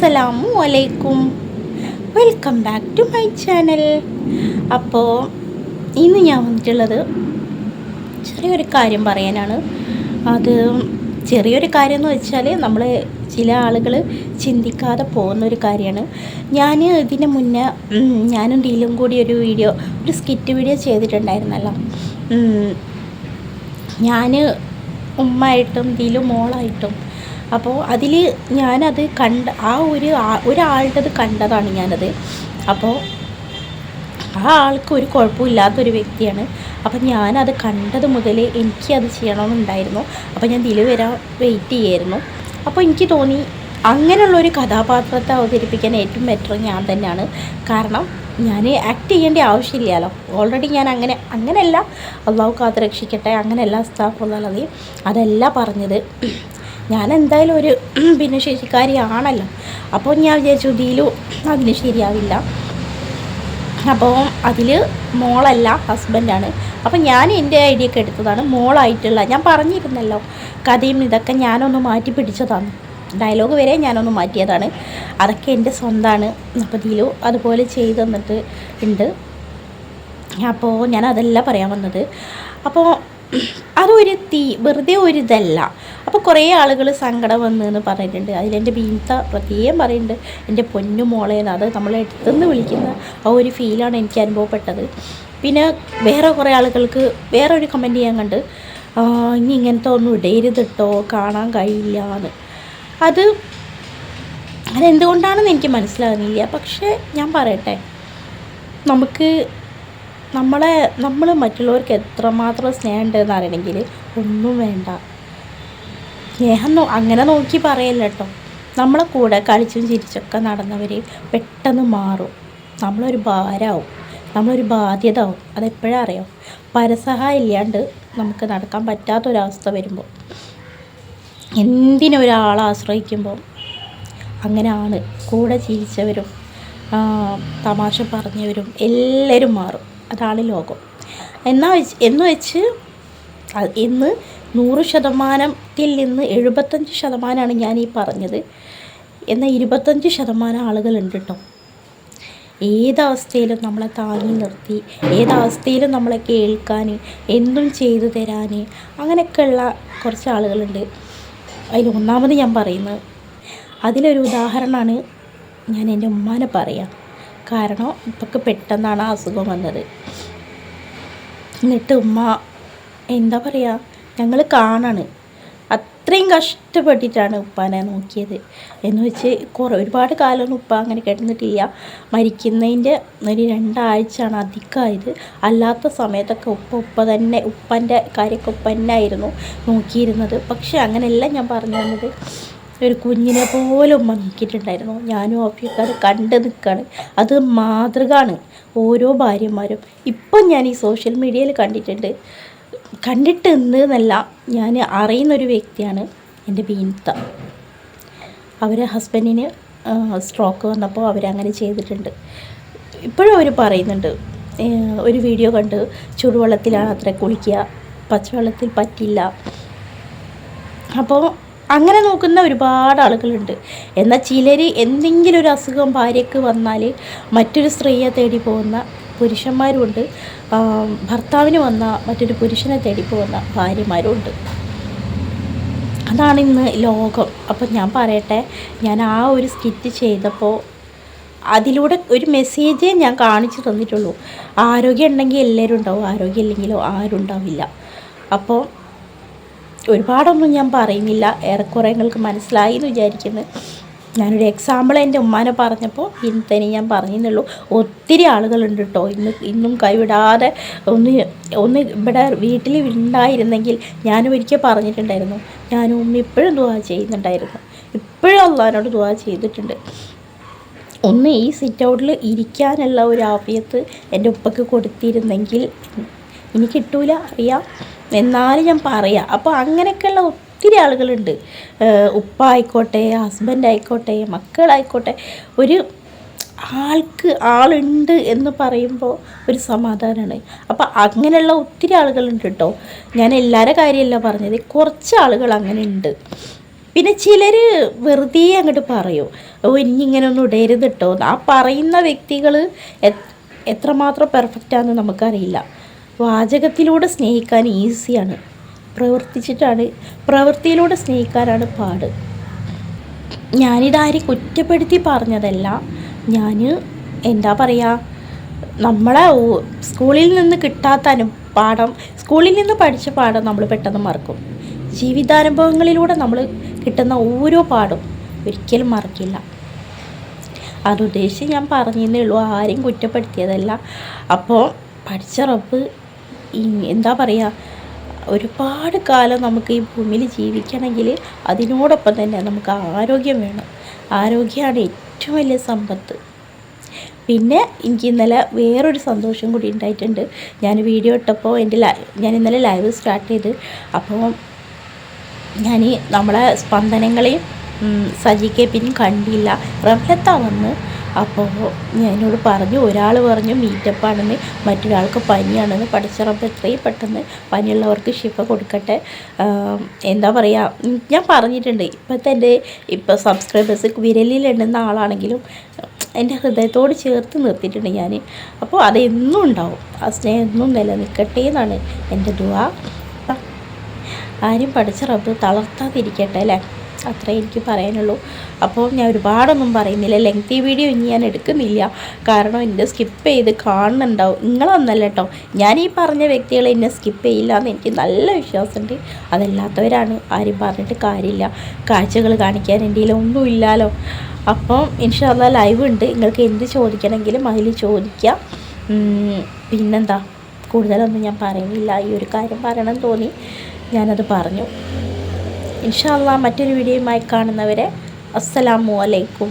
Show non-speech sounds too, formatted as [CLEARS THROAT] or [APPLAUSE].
അസ്സലാമു അലൈക്കും. Welcome back to my channel അപ്പോൾ ഇന്ന് ഞാൻ വന്നിട്ടുള്ളത് ചെറിയൊരു കാര്യം പറയാനാണ്. അത് ചെറിയൊരു കാര്യം എന്ന് വെച്ചാൽ നമ്മൾ ചില ആളുകൾ ചിന്തിക്കാതെ പോകുന്ന ഒരു കാര്യമാണ്. ഞാൻ ഇതിന് മുന്നേ ഞാനും ഡീലും കൂടി ഒരു വീഡിയോ ഒരു സ്കിറ്റ് വീഡിയോ ചെയ്തിട്ടുണ്ടായിരുന്നല്ലോ. ഞാൻ ഉമ്മായിട്ടും ഡീലും മോളായിട്ടും അപ്പോൾ അതിൽ ഞാനത് കണ്ട ആ ഒരു ഒരാളുടെ ഒരാളുടേത് കണ്ടതാണ് ഞാനത്. അപ്പോൾ ആ ആൾക്ക് ഒരു കുഴപ്പമില്ലാത്തൊരു വ്യക്തിയാണ്. അപ്പം ഞാനത് കണ്ടത് മുതൽ എനിക്കത് ചെയ്യണമെന്നുണ്ടായിരുന്നു. അപ്പോൾ ഞാൻ ഇതിൽ വരാൻ വെയിറ്റ് ചെയ്യായിരുന്നു. അപ്പോൾ എനിക്ക് തോന്നി അങ്ങനെയുള്ളൊരു കഥാപാത്രത്തെ അവതരിപ്പിക്കാൻ ഏറ്റവും ബെറ്റർ ഞാൻ തന്നെയാണ്. കാരണം ഞാൻ ആക്ട് ചെയ്യേണ്ട ആവശ്യമില്ലല്ലോ. ഓൾറെഡി ഞാൻ അങ്ങനെ അങ്ങനെയല്ല. അള്ളാഹു കാത്ത് രക്ഷിക്കട്ടെ അങ്ങനെയല്ല സ്റ്റാഫുള്ളത് അതല്ല പറഞ്ഞത്. ഞാൻ എന്തായാലും ഒരു [CLEARS THROAT] ഭിന്നശേഷിക്കാരിയാണല്ലോ. അപ്പോൾ ഞാൻ വിചാരിച്ചു ഇതിലും അതിന് ശരിയാവില്ല അപ്പോൾ അതിൽ മോളല്ല ഹസ്ബൻഡാണ്. അപ്പോൾ ഞാൻ എന്റെ ഐഡിയ ഒക്കെ എടുത്തതാണ് മോളായിട്ടുള്ള. ഞാൻ പറഞ്ഞിരുന്നല്ലോ കഥയും ഇതൊക്കെ ഞാനൊന്ന് മാറ്റി പിടിച്ചതാണ്. ഡയലോഗ് വരെ ഞാനൊന്ന് മാറ്റിയതാണ്. അതൊക്കെ എന്റെ സ്വന്തമാണ് അപ്പോൾ ഇതിലും അതുപോലെ ചെയ്ത് തന്നിട്ട് ഉണ്ട്. അപ്പോൾ ഞാൻ അതല്ല പറയാൻ വന്നത്. അപ്പോൾ അതൊരു തീ വെറുതെ ഒരു ഇതല്ല അപ്പോൾ കുറേ ആളുകൾ സങ്കടം വന്നു എന്ന് പറയുന്നുണ്ട് അതിലെന്റെ ബീൻത്ത പ്രത്യേകം പറയുന്നുണ്ട് എന്റെ പൊന്നു മോളേന്ന് അത് നമ്മളെ അടുത്തുനിന്ന് വിളിക്കുന്ന ആ ഒരു ഫീലാണ് എനിക്ക് അനുഭവപ്പെട്ടത്. പിന്നെ വേറെ കുറേ ആളുകൾക്ക് വേറെ ഒരു കമന്റ് ചെയ്യാൻ കണ്ട് "ആ, ഇനി ഇങ്ങനത്തെ ഒന്നും ഇടയരുതിട്ടോ കാണാൻ കഴിയില്ല എന്ന്. അത് അതെന്തുകൊണ്ടാണെന്ന് എനിക്ക് മനസ്സിലാകുന്നില്ല. പക്ഷേ ഞാൻ പറയട്ടെ നമുക്ക് നമ്മളെ നമ്മൾ മറ്റുള്ളവർക്ക് എത്രമാത്രം സ്നേഹം ഉണ്ടെന്ന് അറിയണമെങ്കിൽ ഒന്നും വേണ്ട. സ്നേഹം അങ്ങനെ നോക്കി പറയല്ല കേട്ടോ. നമ്മളെ കൂടെ കളിച്ചും ചിരിച്ചൊക്കെ നടന്നവർ പെട്ടെന്ന് മാറും. നമ്മളൊരു ഭാരമാവും നമ്മളൊരു ബാധ്യത ആവും അതെപ്പോഴാ അറിയാം? പരസഹായം ഇല്ലാണ്ട് നമുക്ക് നടക്കാൻ പറ്റാത്തൊരവസ്ഥ വരുമ്പോൾ എന്തിനൊരാളെ ആശ്രയിക്കുമ്പോൾ അങ്ങനെയാണ്. കൂടെ ചിരിച്ചവരും ആ, തമാശ പറഞ്ഞവരും എല്ലാവരും മാറും. അതാണ് ലോകം. എന്നാ വെച്ച് എന്ന് വെച്ച് ഇന്ന് നൂറ് ശതമാനത്തിൽ നിന്ന് എഴുപത്തഞ്ച് ശതമാനമാണ് ഞാൻ ഈ പറഞ്ഞത്. എന്നാൽ ഇരുപത്തഞ്ച് ശതമാനം ആളുകളുണ്ട് കേട്ടോ ഏതവസ്ഥയിലും നമ്മളെ താങ്ങി നിർത്തി ഏതവസ്ഥയിലും നമ്മളെ കേൾക്കാൻ എന്തും ചെയ്തു തരാൻ അങ്ങനെയൊക്കെയുള്ള കുറച്ച് ആളുകളുണ്ട്. അതിൽ ഒന്നാമത് ഞാൻ പറയുന്നത് അതിലൊരു ഉദാഹരണമാണ് ഞാൻ എന്റെ ഉമ്മാനെ പറയാം. കാരണം ഇപ്പൊക്കെ പെട്ടെന്നാണ് അസുഖം വന്നത്. എന്നിട്ട് ഉമ്മ എന്താ പറയുക ഞങ്ങൾ കാണാണ്. അത്രയും കഷ്ടപ്പെട്ടിട്ടാണ് ഉപ്പാനെ നോക്കിയത്. എന്ന് വെച്ച് കുറേ ഒരുപാട് കാലമൊന്നും ഉപ്പ അങ്ങനെ കിടന്നിട്ടില്ല. മരിക്കുന്നതിന്റെ ഒരു രണ്ടാഴ്ചയാണ് അധികമായത്. അല്ലാത്ത സമയത്തൊക്കെ ഉപ്പ ഉപ്പ തന്നെ ഉപ്പന്റെ കാര്യമൊക്കെ ഉപ്പ തന്നെ ആയിരുന്നു നോക്കിയിരുന്നത്. പക്ഷേ അങ്ങനെയല്ല ഞാൻ പറഞ്ഞു തന്നത്. ഒരു കുഞ്ഞിനെ പോലെ ഉമ്മ നോക്കിയിട്ടുണ്ടായിരുന്നു. ഞാനും ഓഫീസുകാർ കണ്ട് നിൽക്കുകയാണ് അത് മാതൃകയാണ് ഓരോ ഭാര്യമാരും. ഇപ്പം ഞാൻ ഈ സോഷ്യൽ മീഡിയയിൽ കണ്ടിട്ടുണ്ട്. കണ്ടിട്ട് എന്നല്ല ഞാൻ അറിയുന്നൊരു വ്യക്തിയാണ് എന്റെ ബീൻത്ത അവരെ ഹസ്ബൻഡിന് സ്ട്രോക്ക് വന്നപ്പോൾ അവരങ്ങനെ ചെയ്തിട്ടുണ്ട്. ഇപ്പോഴും അവർ പറയുന്നുണ്ട് ഒരു വീഡിയോ കണ്ട് ചൂടുവെള്ളത്തിലാണ് അത്ര കുളിക്കുക പച്ചവെള്ളത്തിൽ പറ്റില്ല. അപ്പോൾ അങ്ങനെ നോക്കുന്ന ഒരുപാട് ആളുകളുണ്ട്. എന്നാൽ ചിലർ എന്തെങ്കിലും ഒരു അസുഖം ഭാര്യയ്ക്ക് വന്നാൽ മറ്റൊരു സ്ത്രീയെ തേടി പോകുന്ന പുരുഷന്മാരുമുണ്ട് ഭർത്താവിന് വന്ന മറ്റൊരു പുരുഷനെ തേടി പോകുന്ന ഭാര്യമാരുമുണ്ട് അതാണ് ഇന്ന് ലോകം. അപ്പം ഞാൻ പറയട്ടെ ഞാൻ ആ ഒരു സ്കിറ്റ് ചെയ്തപ്പോൾ അതിലൂടെ ഒരു മെസ്സേജേ ഞാൻ കാണിച്ചു തന്നിട്ടുള്ളൂ. ആരോഗ്യം ഉണ്ടെങ്കിൽ എല്ലാവരും ഉണ്ടാവും ആരോഗ്യം ഇല്ലെങ്കിലോ ആരും ഉണ്ടാവില്ല. അപ്പോൾ ഒരുപാടൊന്നും ഞാൻ പറയുന്നില്ല. ഏറെക്കുറെ നിങ്ങൾക്ക് മനസ്സിലായി എന്ന് വിചാരിക്കുന്നു. ഞാനൊരു എക്സാമ്പിൾ എന്റെ ഉമ്മാനെ പറഞ്ഞപ്പോൾ ഇന്ന് തന്നെ ഞാൻ പറഞ്ഞെന്നുള്ളൂ. ഒത്തിരി ആളുകളുണ്ട് കേട്ടോ ഇന്ന് ഇന്നും കൈവിടാതെ ഒന്ന് ഒന്ന് ഇവിടെ വീട്ടിൽ ഉണ്ടായിരുന്നെങ്കിൽ ഞാനും ഒരിക്കൽ പറഞ്ഞിട്ടുണ്ടായിരുന്നു. ഞാനും ഉമ്മ ഇപ്പോഴും ദുവാ ചെയ്യുന്നുണ്ടായിരുന്നു. ഇപ്പോഴും അള്ളഹാനോട് ദുവാ ചെയ്തിട്ടുണ്ട്. ഒന്ന് ഈ സിറ്റ് ഔട്ടിൽ ഇരിക്കാനുള്ള ഒരു ആഫിയത്ത് എന്റെ ഉപ്പക്ക് കൊടുത്തിരുന്നെങ്കിൽ ഇനി കിട്ടൂല അറിയാം. എന്നാലും ഞാൻ പറയാം. അപ്പോൾ അങ്ങനെയൊക്കെയുള്ള ഒത്തിരി ആളുകളുണ്ട്. ഉപ്പ ആയിക്കോട്ടെ ഹസ്ബൻഡ് ആയിക്കോട്ടെ മക്കളായിക്കോട്ടെ. ഒരു ആൾക്ക് ആളുണ്ട് എന്ന് പറയുമ്പോൾ ഒരു സമാധാനമാണ്. അപ്പോൾ അങ്ങനെയുള്ള ഒത്തിരി ആളുകളുണ്ട് കേട്ടോ. ഞാൻ എല്ലാവരുടെ കാര്യമല്ല പറഞ്ഞത്. കുറച്ച് ആളുകൾ അങ്ങനെ ഉണ്ട് പിന്നെ ചിലർ വെറുതെ അങ്ങോട്ട് പറയും. ഓ ഇനി ഇങ്ങനെ ഒന്നും ഇടരുത് കേട്ടോ. ആ പറയുന്ന വ്യക്തികൾ എത്രമാത്രം പെർഫെക്റ്റാണെന്ന് നമുക്കറിയില്ല. വാചകത്തിലൂടെ സ്നേഹിക്കാൻ ഈസിയാണ്. പ്രവർത്തിച്ചിട്ടാണ് പ്രവൃത്തിയിലൂടെ സ്നേഹിക്കാനാണ് പാട്. ഞാനിതാരെ കുറ്റപ്പെടുത്തി പറഞ്ഞതല്ല. ഞാൻ എന്താ പറയുക നമ്മളെ സ്കൂളിൽ നിന്ന് കിട്ടാത്തനു പാഠം സ്കൂളിൽ നിന്ന് പഠിച്ച പാഠം നമ്മൾ പെട്ടെന്ന് മറക്കും. ജീവിതാനുഭവങ്ങളിലൂടെ നമ്മൾ കിട്ടുന്ന ഓരോ പാഠം ഒരിക്കലും മറക്കില്ല. അതുദ്ദേശിച്ച് ഞാൻ പറഞ്ഞതേ ഉള്ളൂ ആരെയും കുറ്റപ്പെടുത്തിയതല്ല. അപ്പോൾ പഠിച്ച റബ്ബ് എന്താ പറയുക ഒരുപാട് കാലം നമുക്ക് ഈ ഭൂമിയിൽ ജീവിക്കണമെങ്കിൽ അതിനോടൊപ്പം തന്നെ നമുക്ക് ആരോഗ്യം വേണം. ആരോഗ്യമാണ് ഏറ്റവും വലിയ സമ്പത്ത്. പിന്നെ എനിക്ക് ഇന്നലെ വേറൊരു സന്തോഷം കൂടി ഉണ്ടായിട്ടുണ്ട്. ഞാൻ വീഡിയോ ഇട്ടപ്പോൾ എന്റെ ലൈവ് ഞാൻ ഇന്നലെ ലൈവ് സ്റ്റാർട്ട് ചെയ്ത് അപ്പോൾ ഞാൻ നമ്മളെ സ്പന്ദനങ്ങളെയും സജി കെ പിന്നെയും കണ്ടില്ല. റംലത്ത വന്ന് അപ്പോൾ ഞാൻ എന്നോട് പറഞ്ഞു ഒരാൾ പറഞ്ഞു മീറ്റപ്പാണെന്ന് മറ്റൊരാൾക്ക് പനിയാണെന്ന് പഠിച്ചറപ്പ് എത്രയും പെട്ടെന്ന് പനിയുള്ളവർക്ക് ഷിഫ കൊടുക്കട്ടെ. എന്താ പറയുക ഞാൻ പറഞ്ഞിട്ടുണ്ട്. ഇപ്പോഴത്തെ എന്റെ ഇപ്പോൾ സബ്സ്ക്രൈബേഴ്സ് വിരലിലുണ്ടെന്ന ആളാണെങ്കിലും എന്റെ ഹൃദയത്തോട് ചേർത്ത് നിർത്തിയിട്ടുണ്ട് ഞാൻ അപ്പോൾ അതെന്നും ഉണ്ടാവും. ആ സ്നേഹം എന്നും നിലനിൽക്കട്ടെ എന്നാണ് എന്റെ ദുവാ ആരും പഠിച്ച തളർത്താതിരിക്കട്ടെ അല്ലേ? അത്രേ എനിക്ക് പറയാനുള്ളൂ. അപ്പോൾ ഞാൻ ഒരുപാടൊന്നും പറയുന്നില്ല. ലെങ്തി വീഡിയോ ഇനി ഞാൻ എടുക്കുന്നില്ല. കാരണം എന്നെ സ്കിപ്പ് ചെയ്ത് കാണുന്നുണ്ടാവും. നിങ്ങളൊന്നല്ല കേട്ടോ ഞാൻ ഈ പറഞ്ഞ വ്യക്തികൾ എന്നെ സ്കിപ്പ് ചെയ്യില്ല എന്ന് എനിക്ക് നല്ല വിശ്വാസമുണ്ട്. അതല്ലാത്തവരാണ് ആരും പറഞ്ഞിട്ട് കാര്യമില്ല. കാഴ്ചകൾ കാണിക്കാൻ എന്റെ ഒന്നും ഇല്ലല്ലോ അപ്പം ഇൻഷാല്ല ലൈവ് ഉണ്ട്. നിങ്ങൾക്ക് എന്ത് ചോദിക്കണമെങ്കിലും അതിൽ ചോദിക്കാം. പിന്നെന്താ? കൂടുതലൊന്നും ഞാൻ പറയുന്നില്ല. ഈ ഒരു കാര്യം പറയണം തോന്നി. ഞാനത് പറഞ്ഞു. ഇൻഷാല്ല മറ്റൊരു വീഡിയോയുമായി കാണുന്നവരെ അസ്സലാമു അലൈക്കും.